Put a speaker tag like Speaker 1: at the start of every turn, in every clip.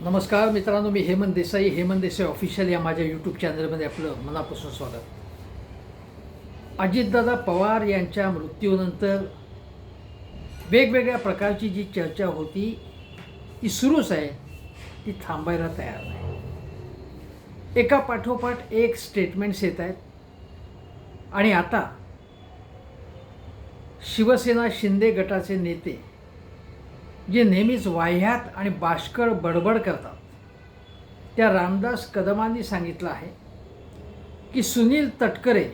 Speaker 1: नमस्कार मित्रांनो मी हेमंत देसाई. हेमंत देसाई ऑफिशियल या माझ्या यूट्यूब चॅनलमध्ये आपलं मनापासून स्वागत. अजितदादा पवार यांच्या मृत्यूनंतर वेगवेगळ्या प्रकारची जी चर्चा होती ती सुरूच आहे ती थांबायला तयार नाही. एका पाठोपाठ एक स्टेटमेंट्स येत आहेत. आणि आता शिवसेना शिंदे गटाचे नेते जे नेहमीच वाह्यात आणि बाष्कळ बडबड करतात. त्या रामदास कदमांनी सांगितलं आहे की सुनील तटकरे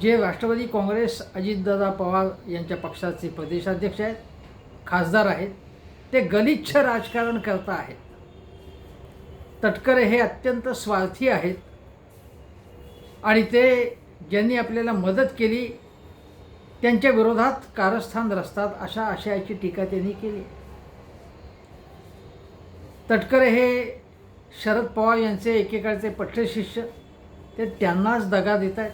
Speaker 1: जे राष्ट्रवादी काँग्रेस अजितदादा पवार यांच्या पक्षाचे प्रदेशाध्यक्ष आहेत खासदार आहेत ते गलिच्छ राजकारण करता आहेत. तटकरे हे अत्यंत स्वार्थी आहेत आणि ते ज्यांनी आपल्याला मदत केली त्यांच्या विरोधात कारस्थान रचतात अशा आशयाची टीका त्यांनी केली. तटकरे हे शरद पवार यांचे एकेकाळचे पठ्ठ शिष्य ते त्यांनाच दगा देत आहेत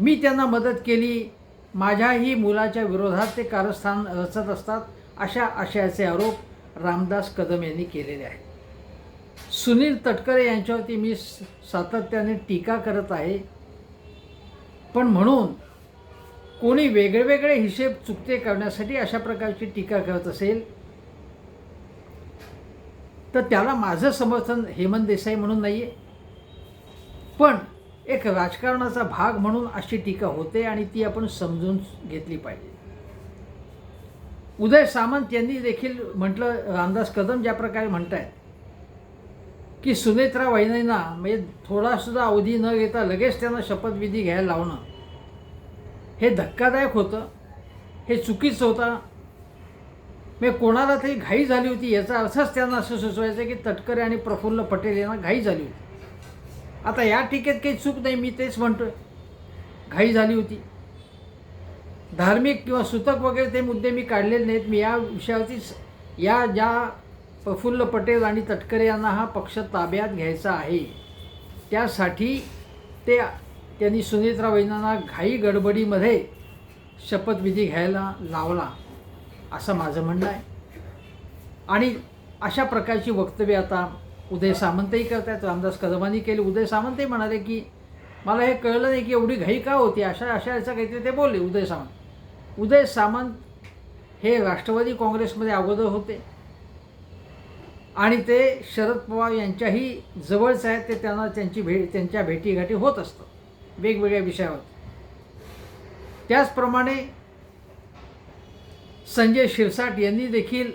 Speaker 1: मी त्यांना मदत केली माझ्याही मुलाच्या विरोधात ते कारस्थान रचत असतात अशा आशयाचे आरोप रामदास कदम यांनी केलेले आहेत. सुनील तटकरे यांच्यावरती मी स- सातत्याने टीका करत आहे. पण म्हणून कोणी वेगळे वेगळे हिशेब चुकते करण्यासाठी अशा प्रकारची टीका करत असेल तर त्याला माझं समर्थन हेमंत देसाई म्हणून नाही आहे पण एक राजकारणाचा भाग म्हणून अशी टीका होते आणि ती आपण समजून घेतली पाहिजे. उदय सामंत यांनी देखील म्हटलं रामदास कदम ज्या प्रकारे म्हणत आहेत की सुनेत्रा वहिनींना म्हणजे थोडासुद्धा अवधी न घेता लगेच त्यांना शपथविधी घ्यायला लावणं हे धक्कादायक होतं. हे चुकीचं होतं. म्हणजे कोणाला तरी घाई झाली होती याचा अर्थच त्यांना असं सुचवायचं की तटकरे आणि प्रफुल्ल पटेल यांना घाई झाली होती. आता या टीकेत काही चूक नाही मी तेच म्हणतोय. घाई झाली होती. धार्मिक किंवा सुतक वगैरे ते मुद्दे मी काढलेले नाहीत. मी या विषयावरतीच या ज्या प्रफुल्ल पटेल आणि तटकरे यांना हा पक्ष ताब्यात घ्यायचा आहे त्यासाठी ते त्यांनी सुनेत्रा वैनांना घाई गडबडीमध्ये शपथविधी घ्यायला लावला. असं माझं म्हणणं आहे. आणि अशा प्रकारची वक्तव्य आता उदय सामंतही करत आहेत रामदास कदमांनी केले. उदय सामंतही म्हणाले की मला हे कळलं नाही की एवढी घाई का होती? अशा अशा याचं काहीतरी ते बोलले उदय सामंत. उदय सामंत हे राष्ट्रवादी काँग्रेसमध्ये अगोदर होते. आणि ते शरद पवार यांच्याही जवळचं आहेत. ते त्यांना त्यांची भेट त्यांच्या भेटीगाठी होत असतं. वेगवेगळ्या विषयावर. त्याचप्रमाणे संजय शिरसाट यांनी देखील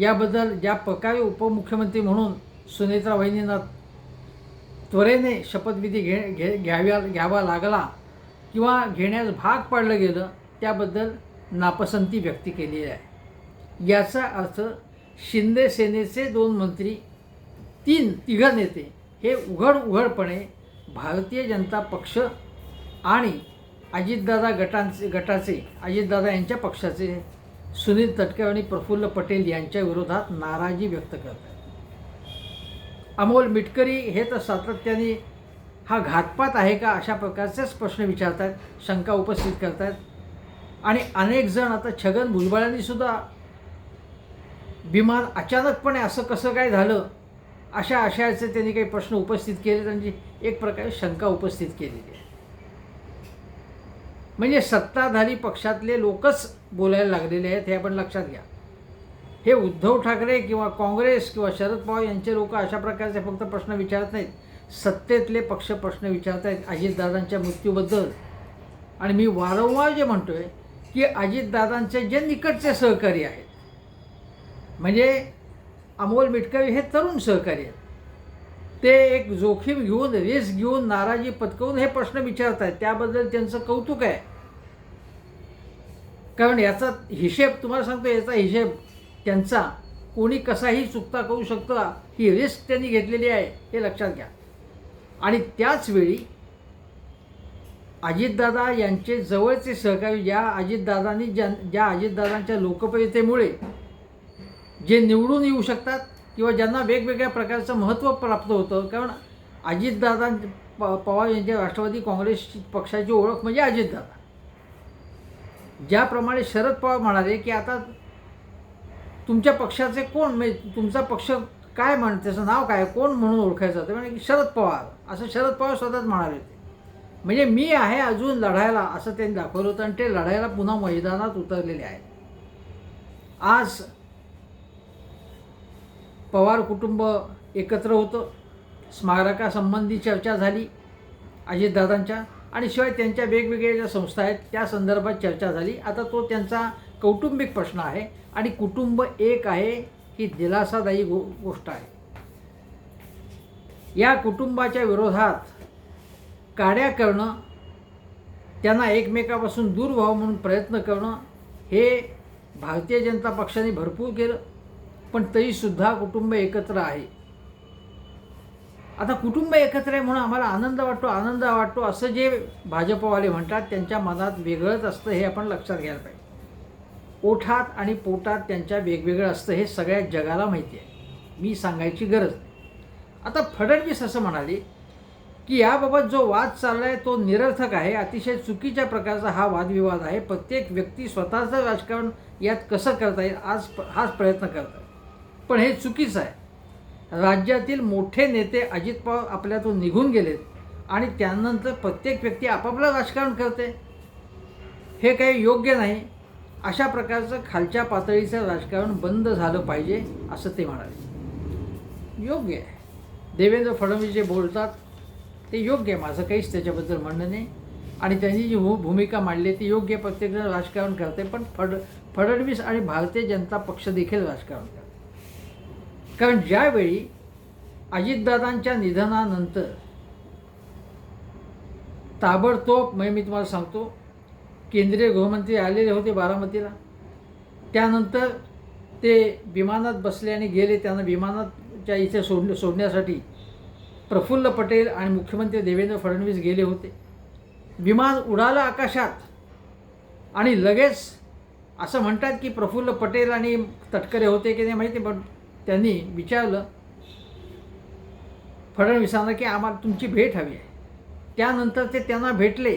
Speaker 1: याबद्दल ज्या प्रकारे उपमुख्यमंत्री म्हणून सुनेत्रा वहिनींना त्वरेने शपथविधी घे घे घ्याव्या घ्यावा लागला किंवा घेण्यास भाग पाडलं गेलं त्याबद्दल नापसंती व्यक्त केली आहे. याचा अर्थ शिंदे सेनेचे दोन मंत्री तीन तिघं नेते हे उघड उघडपणे भारतीय जनता पक्ष आणि अजितदादा गटांचे गटाचे अजितदादा यांच्या पक्षाचे सुनील तटकर आणि प्रफुल्ल पटेल यांच्या विरोधात नाराजी व्यक्त करत आहेत अमोल मिटकरी हे तर सातत्याने हा घातपात आहे का अशा प्रकारचेच प्रश्न विचारत आहेत शंका उपस्थित करत आहेत आणि अनेक जण आता छगन भुजबळांनी सुद्धा विमान अचानकपणे असं कसं काय झालं अशा आशयाचे त्यांनी काही प्रश्न उपस्थित केले त्यांची एक प्रकारे शंका उपस्थित केलेली आहे. म्हणजे सत्ताधारी पक्षातले लोकच बोलायला लागलेले आहेत हे आपण लक्षात घ्या. हे उद्धव ठाकरे किंवा काँग्रेस किंवा शरद पवार यांचे लोक अशा प्रकारचे फक्त प्रश्न विचारत नाहीत. सत्तेतले पक्ष प्रश्न विचारत आहेत अजितदादांच्या मृत्यूबद्दल. आणि मी वारंवार जे म्हणतो आहे की अजितदादांचे जे निकटचे सहकारी आहेत म्हणजे अमोल मिटकरी हे तरुण सहकारी आहेत. ते एक जोखीम घेऊन रिस्क घेऊन नाराजी पत्करून हे प्रश्न विचारत आहेत. त्याबद्दल त्यांचं कौतुक आहे. कारण याचा हिशेब तुम्हाला सांगतो याचा हिशेब त्यांचा. कोणी कसाही चुकता करू शकतो ही रिस्क त्यांनी घेतलेली आहे हे लक्षात घ्या. आणि त्याचवेळी अजितदादा यांचे जवळचे सहकारी ज्या अजितदादांनी ज्या ज्या अजितदादांच्या लोकप्रियतेमुळे जे निवडून येऊ शकतात किंवा ज्यांना वेगवेगळ्या प्रकारचं महत्त्व प्राप्त होतं कारण अजितदादा प पवार यांच्या राष्ट्रवादी काँग्रेस पक्षाची ओळख म्हणजे अजितदादा. ज्याप्रमाणे शरद पवार म्हणाले की आता तुमच्या पक्षाचे कोण म्हणजे तुमचा पक्ष काय म्हण त्याचं नाव काय कोण म्हणून ओळखायचं ते म्हणजे की शरद पवार असं शरद पवार स्वतःच म्हणाले होते. म्हणजे मी आहे अजून लढायला असं त्यांनी दाखवलं होतं आणि ते लढायला पुन्हा मैदानात उतरलेले आहेत. आज पवार कुटुंब एकत्र होतं. स्मारकासंबंधी चर्चा झाली. अजितदादांच्या आणि शिवाय त्यांच्या वेगवेगळ्या ज्या संस्था आहेत त्या संदर्भात चर्चा झाली. आता तो त्यांचा कौटुंबिक प्रश्न आहे आणि कुटुंब एक आहे ही दिलासादायी गो गोष्ट आहे. या कुटुंबाच्या विरोधात काड्या करणं त्यांना एकमेकापासून दूर व्हावं म्हणून प्रयत्न करणं हे भारतीय जनता पक्षाने भरपूर केलं पण तरीसुद्धा कुटुंब एकत्र आहे. आता कुटुंब एकत्र आहे म्हणून आम्हाला आनंद वाटतो आनंद वाटतो असं जे भाजपवाले म्हणतात त्यांच्या मनात वेगळंच असतं हे आपण लक्षात घ्यायला पाहिजे. ओठात आणि पोटात त्यांच्या वेगवेगळं असतं हे सगळ्या जगाला माहिती आहे. मी सांगायची गरज नाही. आता फडणवीस असं म्हणाले की याबाबत जो वाद चालला आहे तो निरर्थक आहे अतिशय चुकीच्या प्रकारचा हा वादविवाद आहे. प्रत्येक व्यक्ती स्वतःचं राजकारण यात कसं करता येईल आज हाच प्रयत्न करत आहे पण हे चुकीचं आहे. राज्यातील मोठे नेते अजित पवार आपल्यातून निघून गेलेत आणि त्यानंतर प्रत्येक व्यक्ती आपापलं राजकारण करते. हे काही योग्य नाही. अशा प्रकारचं खालच्या पातळीचं राजकारण बंद झालं पाहिजे असं ते म्हणाले. योग्य आहे. देवेंद्र फडणवीस जे बोलतात ते योग्य आहे. माझं काहीच त्याच्याबद्दल म्हणणं नाही. आणि त्यांनी जी भू भूमिका मांडली ती योग्य प्रत्येकजण राजकारण करते पण फड फडणवीस आणि भारतीय जनता पक्ष देखील राजकारण करते कारण ज्यावेळी अजितदादांच्या निधनानंतर ताबडतोब म्हणजे मी तुम्हाला सांगतो केंद्रीय गृहमंत्री आलेले होते बारामतीला. त्यानंतर ते विमानात बसले आणि गेले. त्यांना विमानाच्या इथे सोड सोडण्यासाठी प्रफुल्ल पटेल आणि मुख्यमंत्री देवेंद्र फडणवीस गेले होते. विमान उडालं आकाशात आणि लगेच असं म्हणतात की प्रफुल्ल पटेल आणि तटकरे होते की नाही माहिती पण त्यांनी विचारलं फडणवीसांना की आम्हाला तुमची भेट हवी आहे. त्यानंतर ते त्यांना भेटले.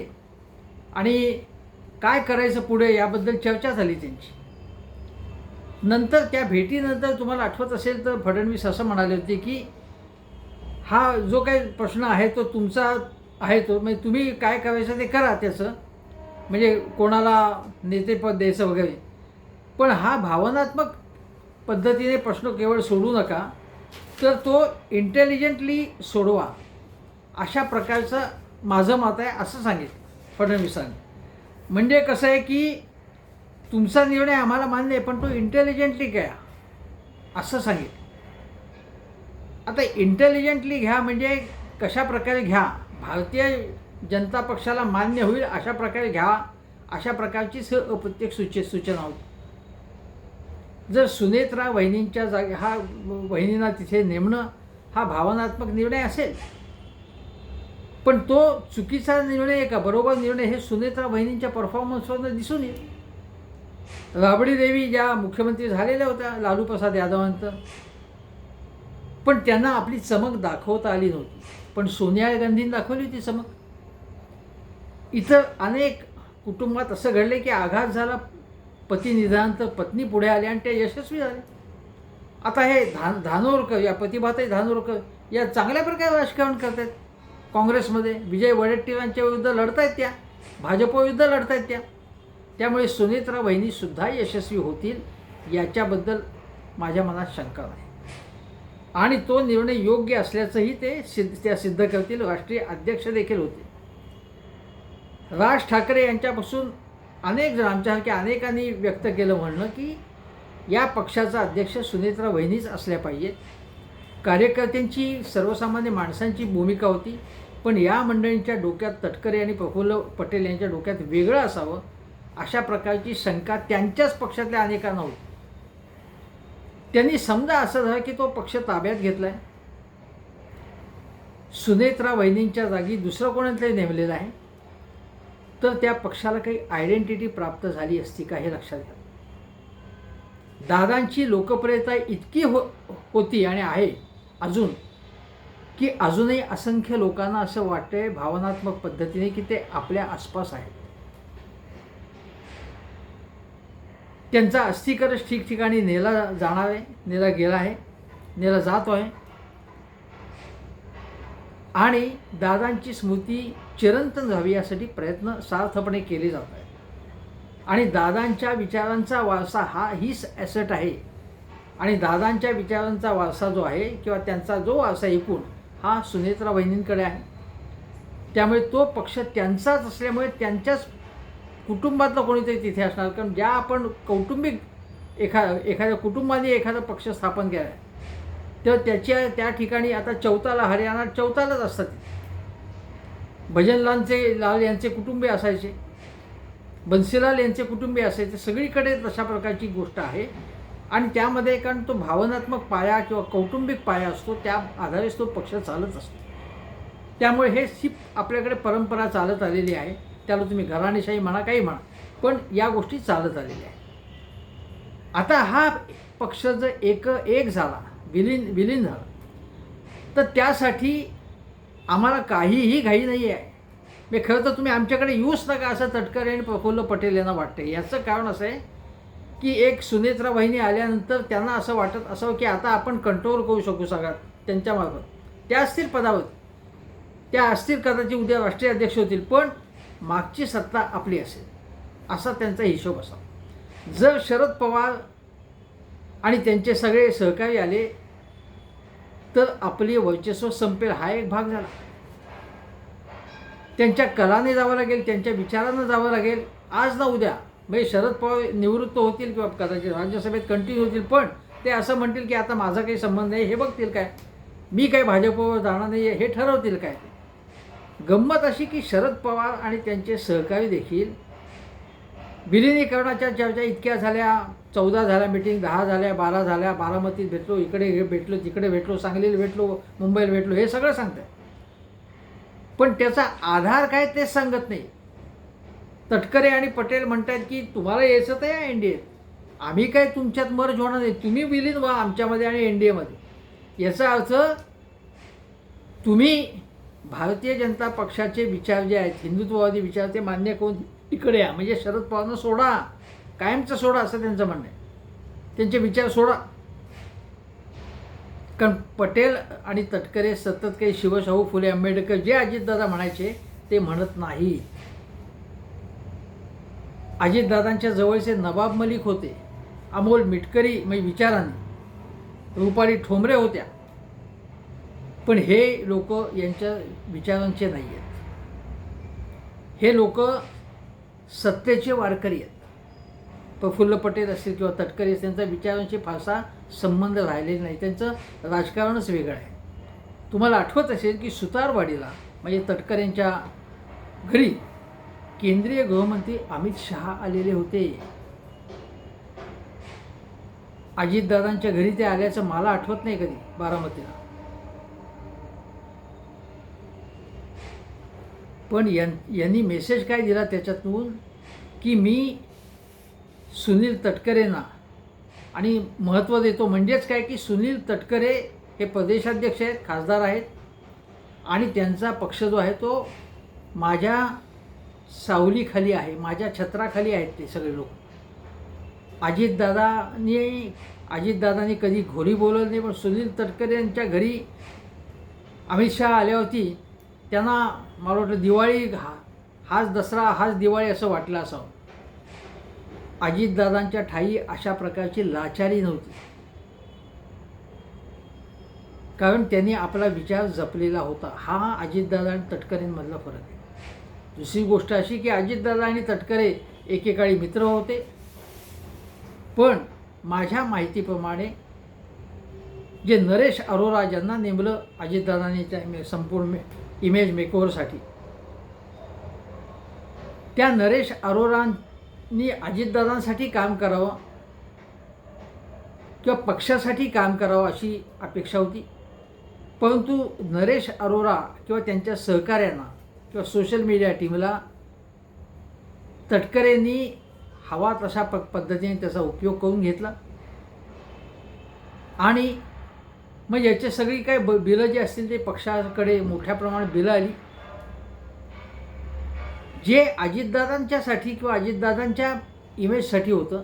Speaker 1: आणि काय करायचं पुढे याबद्दल चर्चा झाली त्यांची. नंतर त्या भेटीनंतर तुम्हाला आठवत असेल तर फडणवीस असं म्हणाले होते की हा जो काही प्रश्न आहे तो तुमचा आहे तो म्हणजे तुम्ही काय करायचं ते करा त्याचं. म्हणजे कोणाला नेतेपद द्यायचं वगैरे. पण हा भावनात्मक पद्धतीने प्रश्न केवळ सोडू नका तर तो इंटेलिजंटली सोडवा. अशा प्रकारचं माझं मत आहे असं सांगितलं फडणवीसांनी. म्हणजे कसं आहे की तुमचा निर्णय आम्हाला मान्य आहे पण तो इंटेलिजंटली घ्या असं सांगितलं आता इंटेलिजंटली घ्या म्हणजे कशा प्रकारे घ्या भारतीय जनता पक्षाला मान्य होईल अशा प्रकारे घ्या अशा प्रकारची स अप्रत्येक सूचे सूचना होती. जर सुनेत्रा वहिनींच्या जागे हा वहिनींना तिथे नेमणं हा भावनात्मक निर्णय असेल. पण तो चुकीचा निर्णय का? बरोबर निर्णय हे सुनेत्रा वहिनींच्या परफॉर्मन्सवरनं दिसून येईल. राबडी देवी ज्या मुख्यमंत्री झालेल्या होत्या लालू प्रसाद यादवांत. पण त्यांना आपली चमक दाखवता आली नव्हती. पण सोनिया गांधींनी दाखवली होती चमक. इतर अनेक कुटुंबात असं घडले की आघात झाला पती तर पत्नी पुढे आली आणि ते यशस्वी झाले आता हे धान धानोरकर या प्रतिभाताई धानोरकर या चांगल्या प्रकारे राजकारण करत आहेत काँग्रेसमध्ये विजय वडेट्टीवारांच्या विरुद्ध लढत आहेत त्या. भाजपविरुद्ध लढत आहेत त्या. त्यामुळे सुनेत्रा वहिनीसुद्धा यशस्वी होतील याच्याबद्दल माझ्या मनात शंका नाही. आणि तो निर्णय योग्य असल्याचंही ते सिद्ध त्या सिद्ध करतील. राष्ट्रीय अध्यक्ष देखील होते राज ठाकरे यांच्यापासून अनेक जण आमच्यासारख्या अनेकांनी व्यक्त केलं म्हणणं की या पक्षाचा अध्यक्ष सुनेत्रा वहिनीच असल्या पाहिजेत. कार्यकर्त्यांची सर्वसामान्य माणसांची भूमिका होती पण या मंडळींच्या डोक्यात तटकरे आणि प्रफुल्ल पटेल यांच्या डोक्यात वेगळं असावं अशा प्रकारची शंका त्यांच्याच पक्षातल्या अनेकांना होती. त्यांनी समजा असं झालं की तो पक्ष ताब्यात घेतला आहे सुनेत्रा वहिनींच्या जागी दुसरं कोणातरी नेमलेलं आहे? तर त्या पक्षाला काही आयडेंटिटी प्राप्त झाली असती का हे लक्षात घ्या. दादांची लोकप्रियता इतकी हो होती आणि आहे अजून की अजूनही असंख्य लोकांना असं वाटतंय भावनात्मक पद्धतीने की ते आपल्या आसपास आहेत. त्यांचा अस्थिकरच ठिकठिकाणी नेला जाणार आहे नेला गेला आहे नेला जातो आहे आणि दादांची स्मृती चिरंतन व्हावी यासाठी प्रयत्न सार्थपणे केले जात आहेत. आणि दादांच्या विचारांचा वारसा हा हीच ॲसेट आहे. आणि दादांच्या विचारांचा वारसा जो आहे किंवा त्यांचा जो वारसा एकूण हा सुनेत्रा वहिनींकडे आहे. त्यामुळे तो पक्ष त्यांचाच असल्यामुळे त्यांच्याच कुटुंबातलं कोणीतरी तिथे असणार. कारण ज्या आपण कौटुंबिक एखा एखाद्या कुटुंबाने एखादा पक्ष स्थापन केला आहे तेव्हा त्याच्या त्या ठिकाणी आता चौताला हरियाणा चौतालाच असतात. भजनलालचे लाल यांचे कुटुंबे असायचे. बन्सीलाल यांचे कुटुंबे असायचे. सगळीकडे तशा प्रकारची गोष्ट आहे. आणि त्यामध्ये कारण तो भावनात्मक पाया किंवा कौटुंबिक पाया असतो त्या आधारेच तो पक्ष चालत असतो. त्यामुळे हे ही आपल्याकडे परंपरा चालत आलेली आहे. त्याला तुम्ही घराणेशाही म्हणा काही म्हणा पण या गोष्टी चालत आलेल्या आहे आता हा पक्ष जर एक एक झाला विलीन विलीन झाला तर त्यासाठी आम्हाला काहीही घाई नाही आहे मी खरं तर तुम्ही आमच्याकडे येऊच नका असं तटकरे आणि प्रफुल्ल पटेल यांना वाटते याचं कारण असं आहे की एक सुनेत्रा वाहिनी आल्यानंतर त्यांना असं वाटत असावं की आता आपण कंट्रोल करू शकू सगळ्यात त्यांच्यामार्फत त्या असतील पदावर. त्या असतील कदाचित उद्या राष्ट्रीय अध्यक्ष होतील पण मागची सत्ता आपली असेल. असा त्यांचा हिशोब असावा. जर शरद पवार आणि त्यांचे सगळे सहकारी आले तर आपली वर्चस्व संपेल हा एक भाग झाला. त्यांच्या कलाने जावं लागेल त्यांच्या विचारानं जावं लागेल. आज ना उद्या. म्हणजे शरद पवार निवृत्त होतील किंवा कदाचित राज्यसभेत कंटिन्यू होतील पण ते असं म्हणतील की आता माझा काही संबंध नाही हे बघतील काय? मी काय भाजपवर जाणार नाही आहे हे ठरवतील काय? गंमत अशी की शरद पवार आणि त्यांचे सहकारी देखील विलिनीकरणाच्या चर्चा इतक्या झाल्या. चौदा झाल्या मिटिंग दहा झाल्या बारा झाल्या बारामतीत भेटलो इकडे हे भेटलो तिकडे भेटलो सांगलीला भेटलो मुंबईला भेटलो हे सगळं सांगतात पण त्याचा आधार काय तेच सांगत नाही. तटकरे आणि पटेल म्हणतात की तुम्हाला यायचं तर या एन डी एत आम्ही काय तुमच्यात मर्ज होणार नाही. तुम्ही विलीन व्हा आमच्यामध्ये आणि एन डी एमध्ये याचा अर्थ तुम्ही भारतीय जनता पक्षाचे विचार जे आहेत हिंदुत्ववादी विचार ते मान्य करून इकडे या. म्हणजे शरद पवारांना सोडा. कायमचं सोडा असं त्यांचं म्हणणं आहे. त्यांचे विचार सोडा. कारण पटेल आणि तटकरे सतत काही शिवशाहू फुले आंबेडकर जे अजितदादा म्हणायचे ते म्हणत नाही. अजितदादांच्या जवळचे नवाब मलिक होते. अमोल मिटकरी म्हणजे विचारांनी. रुपाली ठोंबरे होत्या. पण हे लोक यांच्या विचारांचे नाही आहेत हे लोक सत्तेचे वारकरी आहेत. प्रफुल्ल पटेल असतील किंवा तटकरी त्यांचा विचारांशी फारसा संबंध राहिलेला नाही. त्यांचं राजकारणच वेगळं आहे. तुम्हाला आठवत असेल की सुतारवाडीला म्हणजे तटकरेंच्या घरी केंद्रीय गृहमंत्री अमित शहा आलेले होते. अजितदादांच्या घरी ते आल्याचं मला आठवत नाही कधी बारामतीला. पण यांनी मेसेज काय दिला त्याच्यातून? की मी सुनील तटकरेंना आणि महत्त्व देतो म्हणजेच काय की सुनील तटकरे हे प्रदेशाध्यक्ष आहेत खासदार आहेत. आणि त्यांचा पक्ष जो आहे तो माझ्या सावलीखाली आहे माझ्या छत्राखाली आहेत ते सगळे लोक. अजितदादांनी अजितदादांनी कधी घोरी बोलवलं नाही पण सुनील तटकरे यांच्या घरी अमित शहा आल्या होती. त्यांना मला वाटतं दिवाळी हा हाच दसरा हाच दिवाळी असं वाटलं असावं. अजितदादांच्या ठाई अशा प्रकारची लाचारी नव्हती. कारण त्यांनी आपला विचार जपलेला होता. हा अजितदादा आणि तटकरेंमधला फरक आहे. दुसरी गोष्ट अशी की अजितदादा आणि तटकरे एकेकाळी मित्र होते. पण माझ्या माहितीप्रमाणे जे नरेश अरोरा ज्यांना नेमलं अजितदादांनी त्या संपूर्ण इमेज मेकओव्हरसाठी त्या नरेश मी अजितदादांसाठी काम करावं किंवा पक्षासाठी काम करावं अशी अपेक्षा होती. परंतु नरेश अरोरा किंवा त्यांच्या सहकाऱ्यांना किंवा सोशल मीडिया टीमला तटकरेंनी हवा तशा प पद्धतीने त्याचा उपयोग करून घेतला. आणि मग याचे सगळी काय ब बिलं जी असतील ते पक्षाकडे मोठ्या प्रमाणात बिलं आली. जे अजितदादांच्यासाठी किंवा अजितदादांच्या इमेजसाठी होतं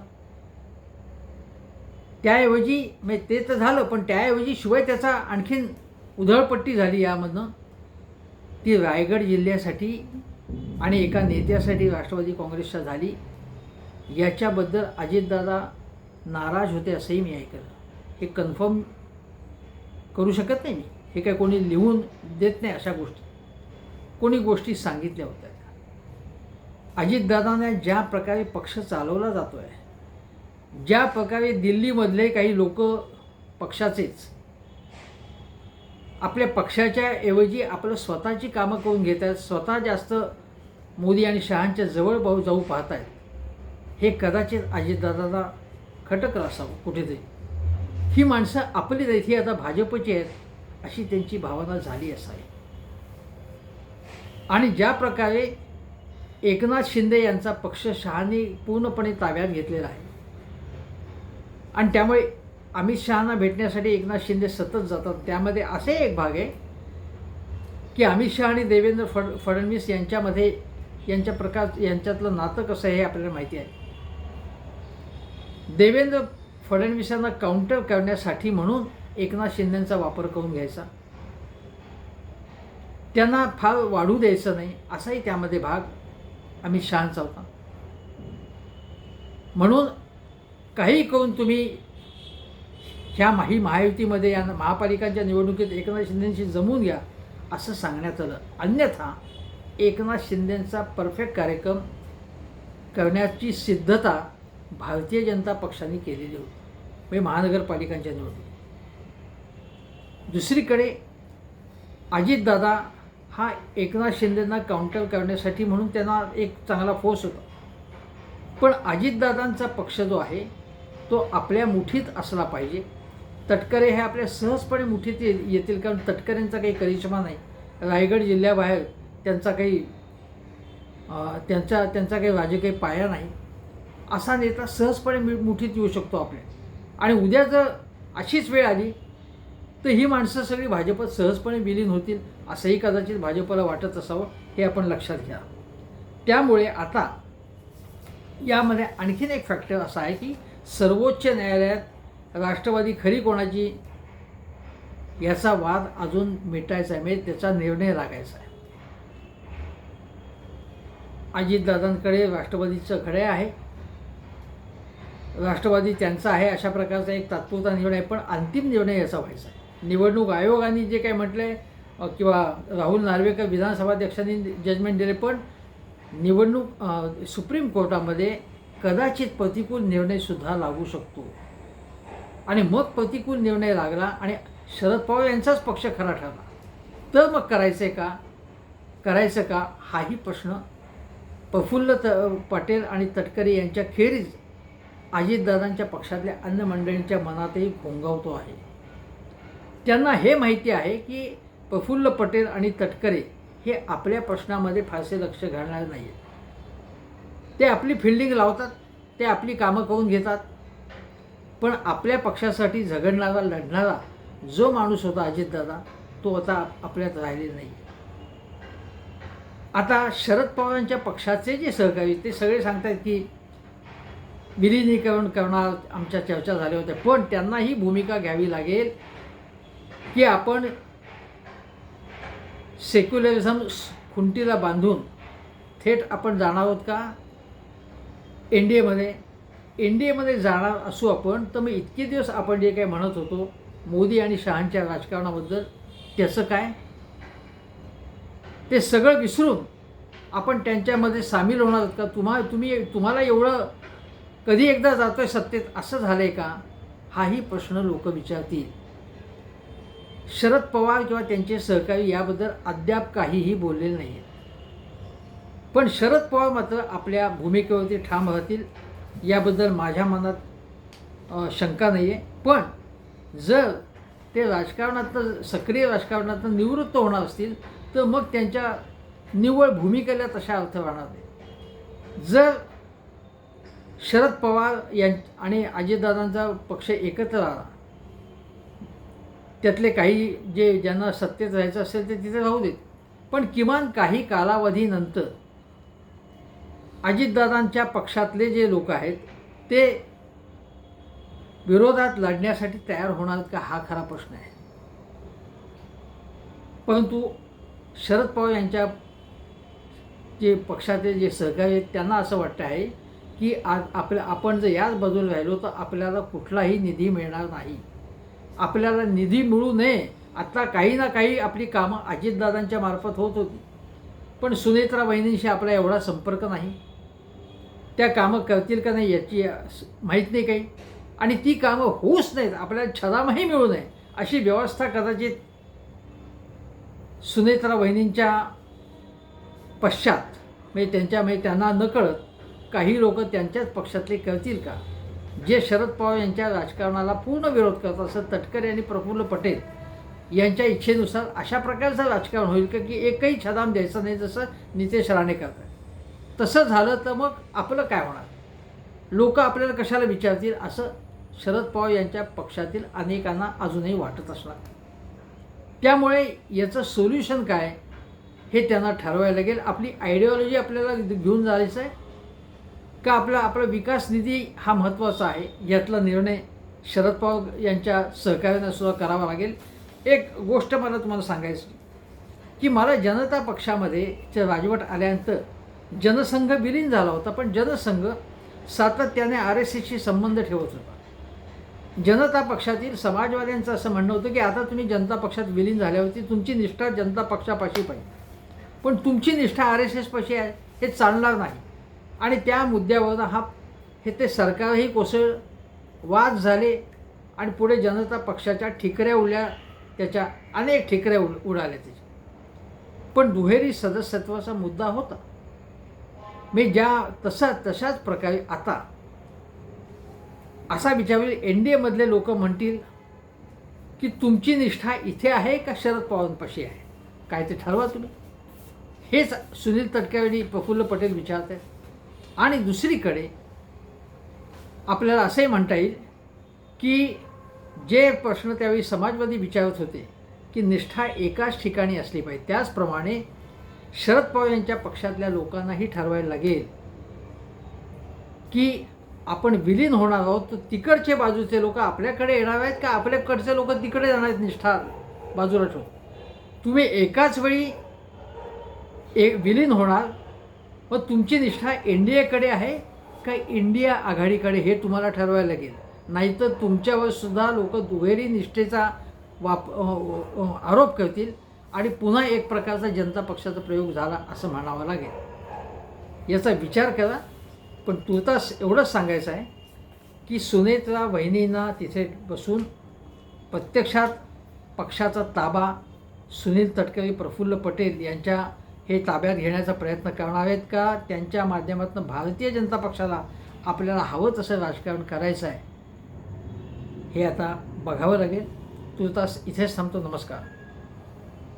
Speaker 1: त्याऐवजी म्हणजे ते तर झालं पण त्याऐवजी शिवाय त्याचा आणखीन उधळपट्टी झाली यामधनं. ती रायगड जिल्ह्यासाठी आणि एका नेत्यासाठी राष्ट्रवादी काँग्रेसच्या झाली. याच्याबद्दल अजितदादा नाराज होते असंही मी ऐकलं. हे कन्फर्म करू शकत नाही मी. हे काय कोणी लिहून देत नाही अशा गोष्टी. कोणी गोष्टी सांगितल्या होत्या. अजितदादांना ज्या प्रकारे पक्ष चालवला जातो आहे ज्या प्रकारे दिल्लीमधले काही लोक पक्षाचेच आपल्या पक्षाच्या ऐवजी आपलं स्वतःची कामं करून घेत आहेत स्वतः जास्त मोदी आणि शहांच्या जवळ भाऊ जाऊ पाहत आहेत हे कदाचित अजितदादांना खटकर असावं कुठेतरी. ही माणसं आपली आहेत ही आता भाजपची आहेत अशी त्यांची भावना झाली असावी. आणि ज्या प्रकारे एकनाथ शिंदे यांचा पक्ष शहानी पूर्णपणे ताब्यात घेतलेला आहे. आणि त्यामुळे अमित शहाना भेटण्यासाठी एकनाथ शिंदे सतत जातात. त्यामध्ये असे एक भाग आहे की अमित शहा आणि देवेंद्र फड फडणवीस यांच्यामध्ये यांच्या प्रकार यांच्यातलं नातं कसं आहे हे आपल्याला माहिती आहे. देवेंद्र फडणवीसांना काउंटर करण्यासाठी म्हणून एकनाथ शिंदेंचा वापर करून घ्यायचा. त्यांना फार वाढू द्यायचं नाही असाही त्यामध्ये भाग. आम्ही शांत होता. म्हणून काही करून तुम्ही ह्या माही महायुतीमध्ये या महापालिकांच्या निवडणुकीत एकनाथ शिंदेशी जमून घ्या असं सांगण्यात आलं. अन्यथा एकनाथ शिंदेंचा परफेक्ट कार्यक्रम करण्याची सिद्धता भारतीय जनता पक्षाने केलेली होती. म्हणजे महानगरपालिकांच्या निवडणुकीत. दुसरीकडे अजितदादा हा एकनाथ शिंदेंना काउंटर करण्यासाठी म्हणून त्यांना एक चांगला फोर्स होता. पण अजितदादांचा पक्ष जो आहे तो आपल्या मुठीत असला पाहिजे. तटकरे हे आपल्या सहजपणे मुठीत ये येतील कारण तटकरेंचा काही करिश्मा नाही. रायगड जिल्ह्याबाहेर त्यांचा काही त्यांचा त्यांचा काही राजकीय पाया नाही. असा नेता सहजपणे मि- मुठीत येऊ शकतो आपल्या. आणि उद्या जर अशीच वेळ आली तर ही माणसं सगळी भाजपत सहजपणे विलीन होतील. असंही कदाचित भाजपला वाटत असावं हे आपण लक्षात घ्या. त्यामुळे आता यामध्ये आणखीन एक फॅक्टर असा आहे की सर्वोच्च न्यायालयात राष्ट्रवादी खरी कोणाची याचा वाद अजून मिटायचा आहे म्हणजे त्याचा निर्णय लागायचा आहे. अजितदादांकडे राष्ट्रवादीचं घडे आहे. राष्ट्रवादी त्यांचा आहे अशा प्रकारचा एक तात्पुरता निर्णय आहे पण अंतिम निर्णय याचा व्हायचा आहे. निवडणूक आयोगाने जे काही म्हटलं आहे किंवा राहुल नार्वेकर विधानसभाध्यक्षांनी जजमेंट दिले पण निवडणूक सुप्रीम कोर्टामध्ये कदाचित प्रतिकूल निर्णयसुद्धा लागू शकतो. आणि मग प्रतिकूल निर्णय लागला आणि शरद पवार यांचाच पक्ष खरा ठरला. तर मग करायचं आहे का? करायचं का? हाही प्रश्न प्रफुल्ल त पटेल आणि तटकरे यांच्या खेरीज अजितदादांच्या पक्षातल्या अन्य मंडळींच्या मनातही घोंगावतो आहे. त्यांना हे माहिती आहे की प्रफुल्ल पटेल आणि तटकरे हे आपल्या प्रश्नामध्ये फारसे लक्ष घालणार नाही आहेत ते आपली फिल्डिंग लावतात ते आपली कामं करून घेतात पण आपल्या पक्षासाठी झगडणारा लढणारा जो माणूस होता अजितदादा तो आता आपल्यात राहिलेला नाही आता शरद पवारांच्या पक्षाचे जे सहकारी ते सगळे सांगतात की विलिनीकरण करणार आमच्या चर्चा झाल्या होत्या पण त्यांना ही भूमिका घ्यावी लागेल की आपण सेक्युलरिझम खुंटीला बांधून थेट आपण जाणार आहोत का? एन डी एमध्ये एन डी एमध्ये जाणार असू आपण तर मग इतके दिवस आपण जे काही म्हणत होतो मोदी आणि शहांच्या राजकारणाबद्दल त्याचं काय? ते सगळं विसरून आपण त्यांच्यामध्ये सामील होणार आहोत का? तुम्हा तुम्ही तुम्हाला एवढं कधी एकदा जातो आहे सत्तेत असं झालं आहे का? हाही प्रश्न लोक विचारतील. शरद पवार किंवा त्यांचे सहकारी याबद्दल अद्याप काहीही बोललेले नाही आहेत पण शरद पवार मात्र आपल्या भूमिकेवरती ठाम राहतील याबद्दल माझ्या मनात शंका नाही आहे पण जर ते राजकारणातनं सक्रिय राजकारणातनं निवृत्त होणार असतील तर मग त्यांच्या निव्वळ भूमिकेला तशा अर्थ राहणार नाही जर शरद पवार यां आणि अजितदादांचा पक्ष एकत्र आला त्यातले काही जे ज्यांना सत्तेत राहायचं असेल ते तिथे राहू देत. पण किमान काही कालावधीनंतर अजितदादांच्या पक्षातले जे लोक आहेत ते विरोधात लढण्यासाठी तयार होणार का हा खरा प्रश्न आहे. परंतु शरद पवार यांच्या जे पक्षाचे जे सहकारी आहेत त्यांना असं वाटतं आहे की आज आपल्या आपण जर याच बाजूला राहिलो तर आपल्याला कुठलाही निधी मिळणार नाही. आपल्याला निधी मिळू नये आता काही ना काही आपली कामं अजितदादांच्या मार्फत होत होती. पण सुनेत्रा वहिनींशी आपला एवढा संपर्क नाही. त्या कामं करतील का नाही याची माहीत नाही काही. आणि ती कामं होऊच नाहीत आपल्याला छदामही मिळू नये अशी व्यवस्था कदाचित सुनेत्रा वहिनींच्या पश्चात म्हणजे त्यांच्या म्हणजे त्यांना नकळत काही लोक त्यांच्याच पक्षातले करतील का? जे शरद पवार यांच्या राजकारणाला पूर्ण विरोध करत असत तटकरे आणि प्रफुल्ल पटेल यांच्या इच्छेनुसार अशा प्रकारचं राजकारण होईल का की एकही छदाम द्यायचं नाही जसं नितेश राणे करतात? तसं झालं तर मग आपलं काय होणार? लोक आपल्याला कशाला विचारतील? असं शरद पवार यांच्या पक्षातील अनेकांना अजूनही वाटत असणार. त्यामुळे याचं सोल्युशन काय हे त्यांना ठरवायला लागेल. आपली आयडिओलॉजी आपल्याला घेऊन जायचं आहे का आपला आपला विकास निधी हा महत्त्वाचा आहे? यातला निर्णय शरद पवार यांच्या सहकार्यानं सुद्धा करावा लागेल. एक गोष्ट मला तुम्हाला सांगायची की मला जनता पक्षामध्ये राजवट आल्यानंतर जनसंघ विलीन झाला होता पण जनसंघ सातत्याने आर एस एसशी संबंध ठेवत होता. जनता पक्षातील समाजवाद्यांचं असं म्हणणं होतं की आता तुम्ही जनता पक्षात विलीन झाल्यावरती तुमची निष्ठा जनता पक्षापाशी पाहिजे. पण तुमची निष्ठा आर एस एसपाशी आहे हे चालणार नाही. आणि त्या मुद्द्यावर हा हे ते सरकारही कोसळ वाद झाले आणि पुढे जनता पक्षाच्या ठिकऱ्या उडल्या त्याच्या अनेक ठिकऱ्या उड उडाल्या त्याच्या. पण दुहेरी सदस्यत्वाचा मुद्दा होता. मी ज्या तसा तशाच प्रकारे आता असा विचारेल एन डी एमधले लोक म्हणतील की तुमची निष्ठा इथे आहे का शरद पवारांपाशी आहे? काय ते ठरवा तुम्ही. हेच सुनील तटकरे आणि प्रफुल्ल पटेल विचारत आहेत आणि दुसरीकडे आपल्याला असंही म्हणता येईल की जे प्रश्न त्यावेळी समाजवादी विचारत होते की निष्ठा एकाच ठिकाणी असली पाहिजे त्याचप्रमाणे शरद पवार यांच्या पक्षातल्या लोकांनाही ठरवायला लागेल की आपण विलीन होणार आहोत तर तिकडचे बाजूचे लोक आपल्याकडे येणार आहेत का? आपल्याकडचे लोक तिकडे जाणार आहेत निष्ठा बाजूला ठेवून. तुम्ही एकाच वेळी एक विलीन होणार व तुमची निष्ठा एन डी एकडे आहे का इंडिया आघाडीकडे हे तुम्हाला ठरवायला लागेल? नाहीतर तुमच्यावर सुद्धा लोक दुहेरी निष्ठेचा वाप आरोप करतील आणि पुन्हा एक प्रकारचा जनता पक्षाचा प्रयोग झाला असं म्हणावं लागेल. याचा विचार करा. पण तुर्तास एवढंच सांगायचं आहे की सुनेत्रा वहिनींना तिथे बसून प्रत्यक्षात पक्षाचा ताबा सुनील तटकरे प्रफुल्ल पटेल यांच्या हे ताब्यात घेण्याचा प्रयत्न करणार आहेत का? त्यांच्या माध्यमातून भारतीय जनता पक्षाला आपल्याला हवं तसं राजकारण करायचं आहे हे आता बघावं लागेल. तुर्तास इथेच थांबतो. नमस्कार.